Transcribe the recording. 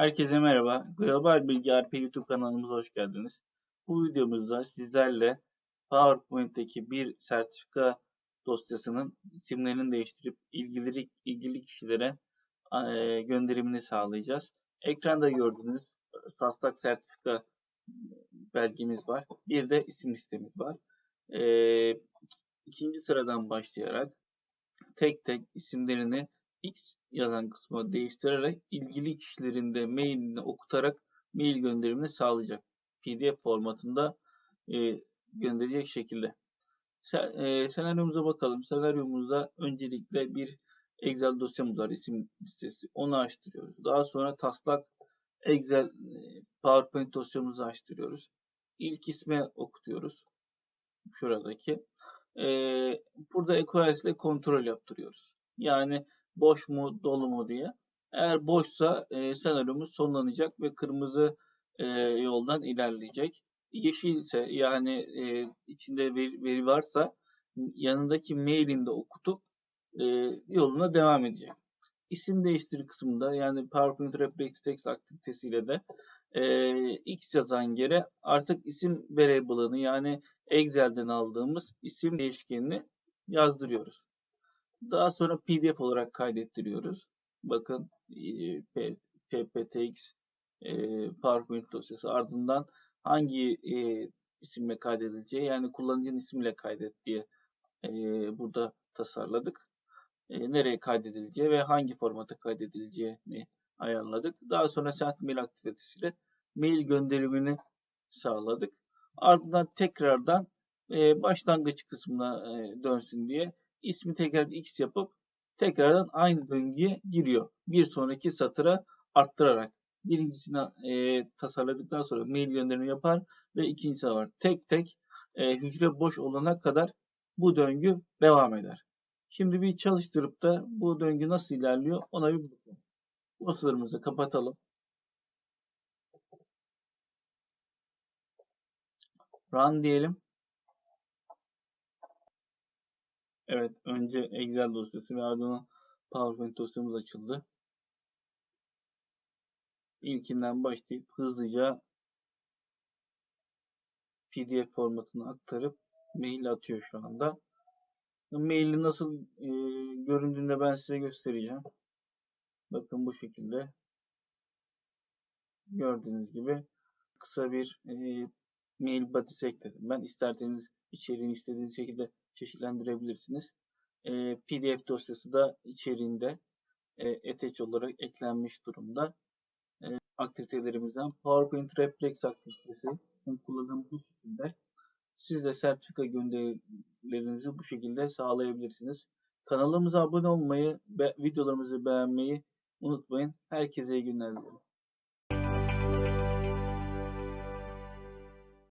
Herkese merhaba. Global Bilgi RP YouTube kanalımıza hoş geldiniz. Bu videomuzda sizlerle PowerPoint'teki bir sertifika dosyasının isimlerini değiştirip ilgili, ilgili kişilere eee, gönderimini sağlayacağız. Ekranda gördüğünüz taslak sertifika belgemiz var. Bir de isim listemiz var. Eee, ikinci sıradan başlayarak tek tek isimlerini X yazan kısma değiştirerek ilgili kişilerin de mailini okutarak mail gönderimini sağlayacak. PDF formatında e, gönderecek şekilde. Sen, e, senaryomuza bakalım. Senaryomuzda öncelikle bir Excel dosyamız var. isim listesi. Onu açtırıyoruz. Daha sonra taslak Excel e, PowerPoint dosyamızı açtırıyoruz. İlk isme okutuyoruz. Şuradaki. E, burada EQS ile kontrol yaptırıyoruz. Yani boş mu dolu mu diye. Eğer boşsa e, senaryomuz sonlanacak ve kırmızı e, yoldan ilerleyecek. Yeşilse yani e, içinde veri, veri varsa yanındaki mailini de okutup e, yoluna devam edecek. İsim değiştir kısmında yani PowerPoint Reflex Text aktivitesiyle de e, X yazan yere artık isim variable'ını yani Excel'den aldığımız isim değişkenini yazdırıyoruz. Daha sonra PDF olarak kaydettiriyoruz. Bakın e, PPTX e, PowerPoint dosyası ardından hangi e, isimle kaydedileceği yani kullanıcının ismiyle kaydet diye e, burada tasarladık. E, nereye kaydedileceği ve hangi formata kaydedileceğini ayarladık. Daha sonra send mail aktivitesiyle mail gönderimini sağladık. Ardından tekrardan e, başlangıç kısmına e, dönsün diye ismi tekrar x yapıp tekrardan aynı döngüye giriyor. Bir sonraki satıra arttırarak. Birincisini e, tasarladıktan sonra mail gönderimi yapar ve ikincisi var. Tek tek e, hücre boş olana kadar bu döngü devam eder. Şimdi bir çalıştırıp da bu döngü nasıl ilerliyor ona bir bakalım. Dosyalarımızı kapatalım. Run diyelim. Evet, önce Excel dosyası ve ardından PowerPoint dosyamız açıldı. İlkinden başlayıp hızlıca PDF formatına aktarıp mail atıyor şu anda. Maili nasıl e, göründüğünde ben size göstereceğim. Bakın bu şekilde. Gördüğünüz gibi kısa bir e, mail body'si ekledim. Ben isterseniz içeriğini istediğiniz şekilde çeşitlendirebilirsiniz. E, PDF dosyası da içeriğinde e, attach olarak eklenmiş durumda. E, aktivitelerimizden PowerPoint Reflex aktivitesi kullanım bu şekilde. Siz de sertifika gönderilerinizi bu şekilde sağlayabilirsiniz. Kanalımıza abone olmayı ve videolarımızı beğenmeyi unutmayın. Herkese iyi günler dilerim.